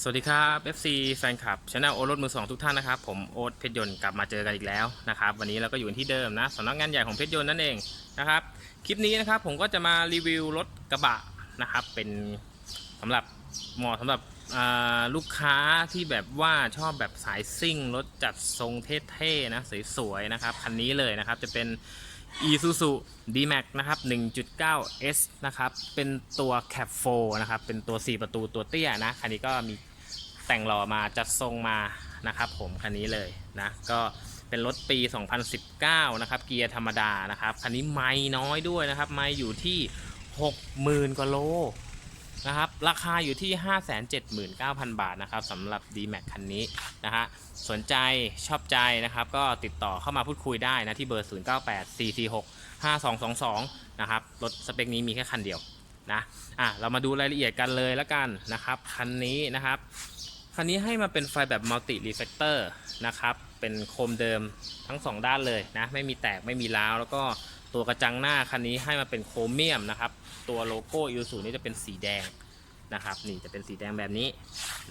สวัสดีครับ FC แฟนคลับช anel โอรถมือสองทุกท่านนะครับ ผมโอ๊ตเพชรยนต์กลับมาเจอกันอีกแล้วนะครับ วันนี้เราก็อยู่ที่เดิมนะสำนักงานใหญ่ของเพชรยนต์นั่นเองนะครับ คลิปนี้นะครับผมก็จะมารีวิวรถกระบะนะครับ เป็นสำหรับเหมาะสำหรับลูกค้าที่แบบว่าชอบแบบสายซิ่งรถจัดทรงเท่ๆนะสวยๆนะครับคันนี้เลยนะครับจะเป็น Isuzu D-Max นะครับ 1.9S นะครับ เป็นตัว Cap 4นะครับ เป็นตัว 4 ประตูตัวเตี้ยนะ คันนี้ก็มีแต่งหล่อมาจัดทรงมานะครับผม คันนี้เลยนะ ก็เป็นรถปี 2019 นะครับ เกียร์ธรรมดานะครับ คันนี้ไม่น้อยด้วยนะครับ ไม่อยู่ที่ 60,000 กว่าโล นะครับ ราคาอยู่ที่ 579,000 บาทนะครับสำหรับ D-Max คันนี้นะฮะสนใจชอบใจนะครับ ก็ติดต่อเข้ามาพูดคุยได้นะที่เบอร์ 0984465222 นะครับ รถสเปคนี้มีแค่คันเดียวนะอะเรามาดูรายละเอียดกันเลยแล้วกันนะครับ คันนี้นะครับคันนี้ให้มาเป็นไฟแบบมัลติรีเฟกเตอร์นะครับ เป็นโคมเดิมทั้ง 2 ด้านเลยนะ ไม่มีแตกไม่มีร้าว แล้วก็ ตัวกระจังหน้าคันนี้ให้มาเป็นโครเมียมนะครับ ตัวโลโก้ยูสูนี่จะเป็นสีแดงนะครับนี่จะเป็นสีแดงแบบนี้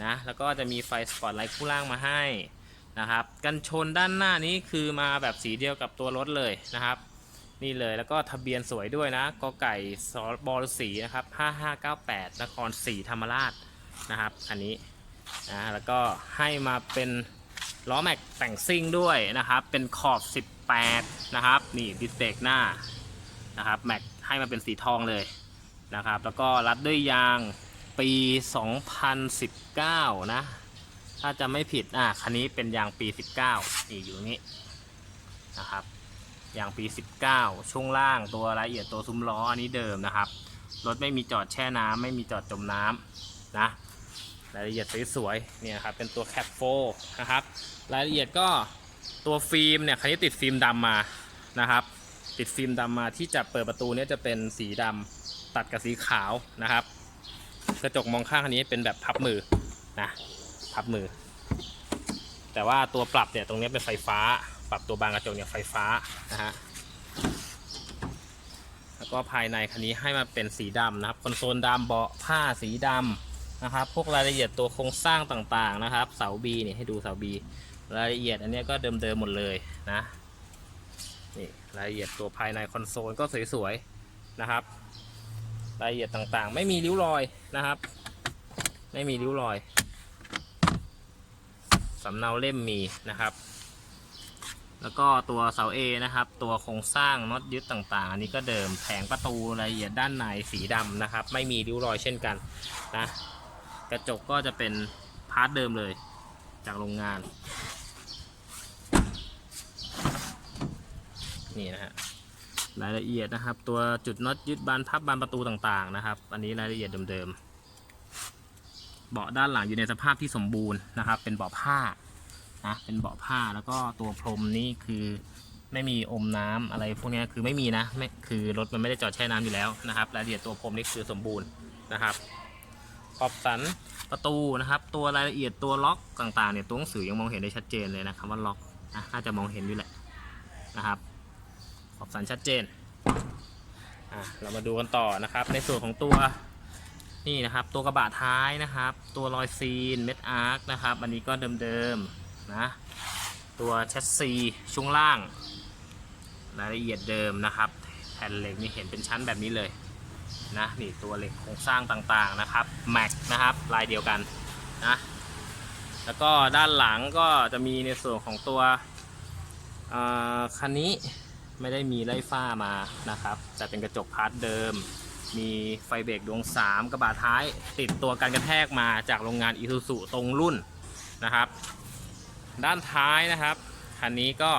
นะแล้วก็จะมีไฟสปอตไลท์คู่ล่างมาให้นะครับกันชนด้านหน้านี้คือมาแบบสีเดียวกับตัวรถเลยนะครับ นี่เลยแล้วก็ทะเบียนสวยด้วยนะกอไก่สบอลสีนะครับ5598นครศรีธรรมราชนะครับ อันนี้นะแล้วก็ให้มาเป็น ล้อแม็กแต่งซิ่งด้วยนะครับ เป็นขอบ 18 นะครับ นี่ดิสเบรกหน้านะครับแม็กให้มาเป็นสีทองเลยนะครับ แล้วก็รัดด้วยยางปี 2019 นะ ถ้าจะไม่ผิด อะคันนี้เป็นยางปี 19 นี่อยู่นี้นะครับ ยางปี 19 ช่วงล่างตัวรายละเอียดตัวซุ้มล้ออันนี้เดิมนะครับ รถไม่มีจอดแช่น้ำไม่มีจอดจมน้ำนะ รายละเอียดสวยๆเนี่ยครับเป็นตัวแคปโฟนะครับรายละเอียดก็ตัวฟิล์มเนี่ยคันนี้ติดฟิล์มดำมานะครับ ติดฟิล์มดำมาที่จะเปิดประตูเนี่ยจะเป็นสีดำตัดกับสีขาวนะครับ กระจกมองข้างคันนี้เป็นแบบพับมือนะพับมือ แต่ว่าตัวปรับเนี่ยตรงนี้เป็นไฟฟ้า ปรับตัวบางกระจกเนี่ยไฟฟ้านะฮะแล้วก็ภายในคันนี้ให้มาเป็นสีดำนะครับคอนโซลดำเบาะผ้าสีดำ นะครับ พวกรายละเอียดตัวโครงสร้างต่างๆนะครับ เสาบีเนี่ยให้ดูเสาบีรายละเอียดอันนี้ก็เดิมๆหมดเลยนะนี่รายละเอียดตัวภายในคอนโซลก็สวยๆนะครับ รายละเอียดต่างๆ ไม่มีริ้วรอยนะครับ ไม่มีริ้วรอยสำเนาเล่มมีนะครับ แล้วก็ตัวเสา A นะครับ ตัวโครงสร้างน็อตยึดต่างๆ อันนี้ก็เดิมแผงประตูรายละเอียดด้านในสีดำนะครับ ไม่มีริ้วรอยเช่นกันนะ กระจกก็จะเป็นพาร์ทเดิมเลยจากโรงงาน นี่นะฮะรายละเอียดนะครับ ตัวจุดน็อตยึดบานพับบานประตูต่างๆนะครับ อันนี้รายละเอียดเดิมๆเบาะด้านหลังอยู่ในสภาพที่สมบูรณ์นะครับ เป็นเบาะผ้านะเป็นเบาะผ้าแล้วก็ตัวพรมนี่คือไม่มีอมน้ำอะไรพวกนี้คือไม่มีนะไม่คือรถมันไม่ได้จอดแช่น้ำอยู่แล้วนะครับ รายละเอียดตัวพรมนี่คือสมบูรณ์นะครับ ขอบสันประตูนะครับ ตัวรายละเอียดตัวล็อกต่างๆเนี่ยตัวหนังสือยังมองเห็นได้ชัดเจนเลยนะครับว่าล็อกนะน่าจะมองเห็นอยู่แหละนะครับ ขอบสันชัดเจนอะเรามาดูกันต่อนะครับ ในส่วนของตัวนี่นะครับ ตัวกระบะท้ายนะครับ ตัวรอยซีนเม็ดอาร์คนะครับอันนี้ก็เดิมๆนะตัวแชสซีช่วงล่าง รายละเอียดเดิมนะครับ แผ่นเหล็กนี่เห็นเป็นชั้นแบบนี้เลย นะนี่ตัวเหล็กโครงสร้างต่างๆนะครับแม็กนะครับลายเดียวกันนะแล้วก็ด้านหลังก็จะมีในส่วนของตัวคันนี้ไม่ได้มีไล่ฝ้ามานะครับ แต่เป็นกระจกพาร์ทเดิม มีไฟเบรกดวง 3 กระบะท้าย ติดตัวกันกระแทกมาจากโรงงานอีซูซุตรงรุ่นนะครับ ด้านท้ายนะครับคันนี้ก็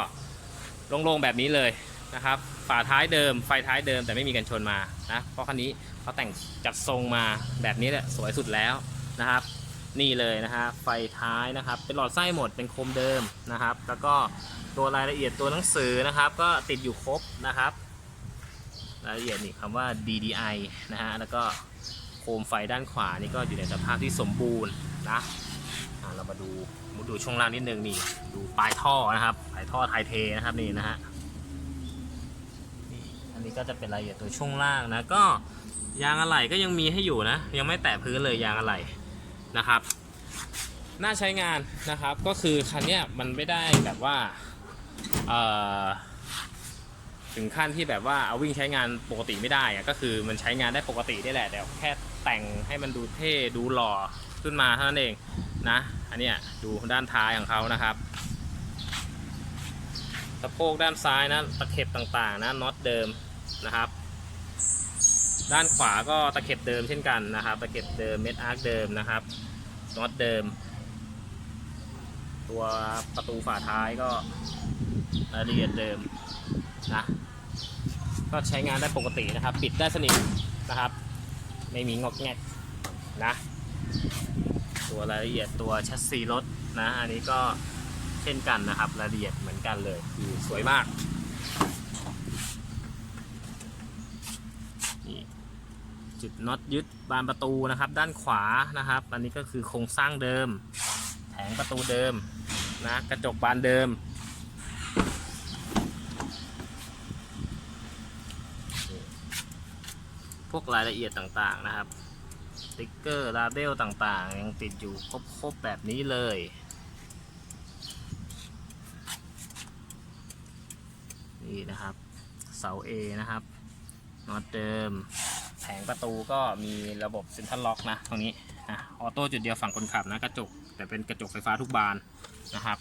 โล่งๆแบบนี้เลยนะครับ ฝาท้ายเดิม ไฟท้ายเดิมแต่ไม่มีกันชนมานะ เพราะคันนี้เขาแต่งจัดทรงมาแบบนี้แหละสวยสุดแล้วนะครับ นี่เลยนะฮะไฟท้ายนะครับ เป็นหลอดไส้หมดเป็นโคมเดิมนะครับ แล้วก็ตัวรายละเอียดตัวหนังสือนะครับ ก็ติดอยู่ครบนะครับ รายละเอียดนี่คำว่า DDI นะฮะแล้วก็โคมไฟด้านขวานี่ก็อยู่ในสภาพที่สมบูรณ์นะอะเรามาดูมาดูช่วงล่างนิดนึงนี่ดูปลายท่อนะครับปลายท่อไทเทนะครับนี่นะฮะ นี่ก็จะเป็นรายละเอียดตัวช่วงล่างนะก็ยางอะไหล่ก็ยังมีให้อยู่นะ ยังไม่แตะพื้นเลยยางอะไหล่นะครับน่าใช้งานนะครับก็คือคันนี้มันไม่ได้แบบว่าถึงขั้นที่แบบว่าเอาวิ่งใช้งานปกติไม่ได้อะก็คือมันใช้งานได้ปกติได้แหละแต่แค่แต่งให้มันดูเท่ดูหล่อขึ้นมาเท่านั้นเองนะอันนี้ดูด้านท้ายของเขานะครับสะโพกด้านซ้ายนะตะเข็บต่างๆนะน็อตเดิม นะครับ ด้านขวาก็ตะเข็บเดิมเช่นกันนะครับ ตะเข็บเดิมเม็ดอาร์คเดิมนะครับน็อตเดิม ตัวประตูฝาท้ายก็รายละเอียดเดิมนะก็ใช้งานได้ปกตินะครับ ปิดได้สนิทนะครับ ไม่มีงอกแงกนะ ตัวรายละเอียดตัวแชสซีรถนะ อันนี้ก็เช่นกันนะครับ รายละเอียดเหมือนกันเลยคือสวยมากนี่ จุดน็อตยึดบานประตูนะครับ ด้านขวานะครับ อันนี้ก็คือโครงสร้างเดิม แผงประตูเดิมนะกระจกบานเดิมพวกรายละเอียดต่างๆนะครับสติ๊กเกอร์ลาเบลต่างๆ ยังติดอยู่ครบๆแบบนี้เลย นี่นะครับ เสา A นะครับน็อตเดิม ผงประตูก็มีระบบเซ็นทรัลล็อกนะตรงนี้นะออโต้จุดเดียวฝั่งคนขับนะกระจก แต่เป็นกระจกไฟฟ้าทุกบานนะครับ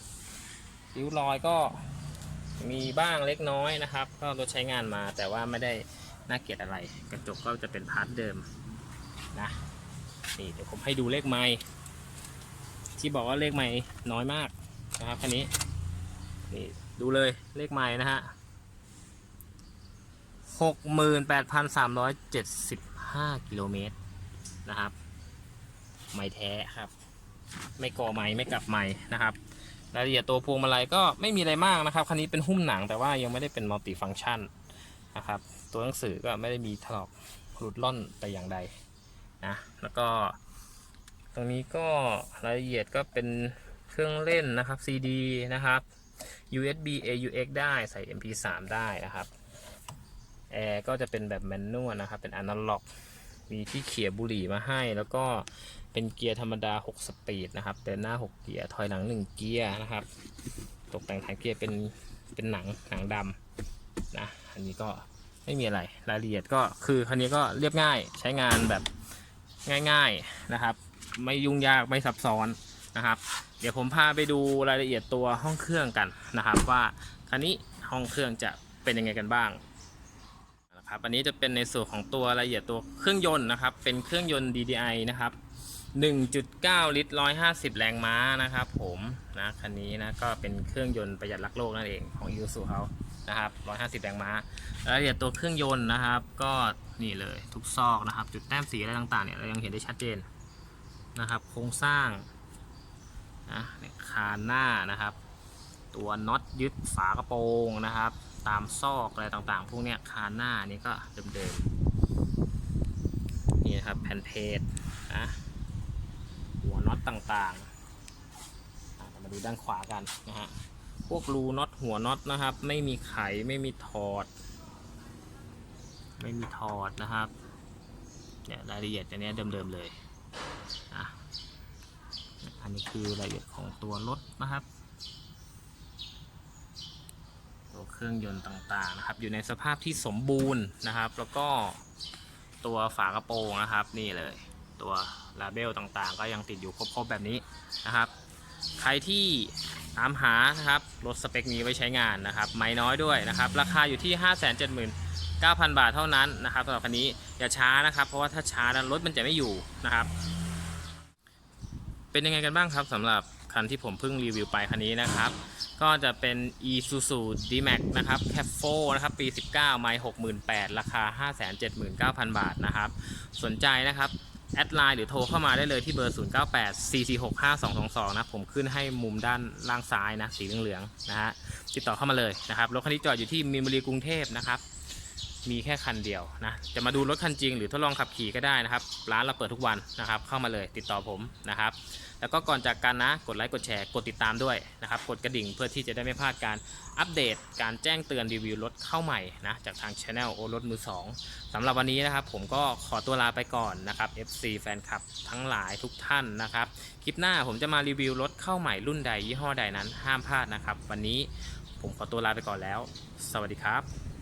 ริ้วรอยก็มีบ้างเล็กน้อยนะครับ ก็รถใช้งานมาแต่ว่าไม่ได้น่าเกลียดอะไร กระจกก็จะเป็นพาร์ทเดิมนะนี่เดี๋ยวผมให้ดูเลขไม้ที่บอกว่าเลขไม้น้อยมากนะครับคันนี้นี่ดูเลยเลขไม้นะฮะ หกหมื่นแปดพันสามร้อยเจ็ดสิบห้ากิโลเมตรนะครับ ไม้แท้ครับ ไม่ก่อไม้ไม่กลับไม้นะครับรายละเอียดตัวพวงมาลัยก็ไม่มีอะไรมากนะครับ คันนี้เป็นหุ้มหนังแต่ว่ายังไม่ได้เป็นมัลติฟัง c t ชันนะครับ ตัวหนังสือก็ไม่ได้มีถลอกหลุดล่อนแต่อย่างใดนะแล้วก็ ตรงนี้ก็รายละเอียดก็เป็นเครื่องเล่นนะครับ CD นะครับ USB AUX ได้ใส่ MP3 ได้นะครับ แอร์ก็จะเป็นแบบแมนนวลนะครับ เป็นอนาล็อก มีที่เขี่ยบุหรี่มาให้ แล้วก็เป็นเกียร์ธรรมดา 6 สปีดนะครับเดินหน้า 6 เกียร์ถอยหลัง 1 เกียร์นะครับ ตกแต่งฐานเกียร์เป็นเป็นหนังหนังดำนะอันนี้ก็ไม่มีอะไรรายละเอียดก็คือคันนี้ก็เรียบง่ายใช้งานแบบง่าย ๆนะครับ ไม่ยุ่งยากไม่ซับซ้อนนะครับ เดี๋ยวผมพาไปดูรายละเอียดตัวห้องเครื่องกันนะครับ ว่าคันนี้ห้องเครื่องจะเป็นยังไงกันบ้าง ครับ อันนี้จะเป็นในส่วนของตัวรายละเอียดตัวเครื่องยนต์นะครับ เป็นเครื่องยนต์ DDI นะครับ 1.9 ลิตร 150 แรงม้านะครับผมนะคันนี้นะก็เป็นเครื่องยนต์ประหยัดรักโลกนั่นเองของ i s u เขานะครับ 150 แรงม้ารายละเอียดตัวเครื่องยนต์นะครับ ก็นี่เลยทุกซอกนะครับ จุดแต้มสีอะไรต่างๆเนี่ยเรายังเห็นได้ชัดเจนนะครับ โครงสร้างนะคานหน้านะครับ ตัวน็อตยึดฝากระโปรงนะครับ ตามซอกอะไรต่างๆ พวกเนี้ยคานหน้านี่ก็เดิมๆนี่นะครับแผ่นเพจนะหัวน็อตต่างๆมาดูด้านขวากันนะฮะพวกรูน็อตหัวน็อตนะครับ ไม่มีไขไม่มีถอด ไม่มีถอดนะครับเนี่ยรายละเอียดอันเนี้ยเดิมๆเลยอะอันนี้คือรายละเอียดของตัวรถนะครับ ตัว เครื่องยนต์ต่างๆนะครับ อยู่ในสภาพที่สมบูรณ์นะครับ แล้วก็ตัวฝากระโปรงนะครับ นี่เลย ตัวลาเบลต่างๆ ก็ยังติดอยู่ครบๆแบบนี้นะครับ ใครที่ตามหานะครับรถสเปคนี้ไว้ใช้งานนะครับ ไม่น้อยด้วยนะครับ ราคาอยู่ที่ 579,000 บาทเท่านั้นนะครับสำหรับคันนี้อย่าช้านะครับ เพราะว่าถ้าช้านั้นรถมันจะไม่อยู่นะครับ เป็นยังไงกันบ้างครับสำหรับ คันที่ผมเพิ่งรีวิวไปคันนี้นะครับ ก็จะเป็น Isuzu D-Max นะครับ c a p 4นะครับ ปี 19 ไมล์68,000 ราคา 579,000 บาทนะครับ สนใจนะครับ แอดไลน์หรือโทรเข้ามาได้เลยที่เบอร์ 0984465222 นะผมขึ้นให้มุมด้านล่างซ้ายนะ สีเหลืองๆนะฮะติดต่อเข้ามาเลยนะครับรถคันนี้จอดอยู่ที่มีนบุรีกรุงเทพนะครับ มีแค่คันเดียวนะ จะมาดูรถคันจริงหรือทดลองขับขี่ก็ได้นะครับ ร้านเราเปิดทุกวันนะครับ เข้ามาเลยติดต่อผมนะครับ แล้วก็ก่อนจากกันนะ กดไลค์ กดแชร์ กดติดตามด้วยนะครับ กดกระดิ่งเพื่อที่จะได้ไม่พลาดการอัปเดต การแจ้งเตือนรีวิวรถเข้าใหม่นะ จากทางช anel โอรถมือ 2สำหรับวันนี้นะครับ ผมก็ขอตัวลาไปก่อนนะครับ FC แฟนคลับทั้งหลายทุกท่านนะครับ คลิปหน้าผมจะมารีวิวรถเข้าใหม่รุ่นใดยี่ห้อใดนั้นห้ามพลาดนะครับ วันนี้ผมขอตัวลาไปก่อนแล้ว สวัสดีครับ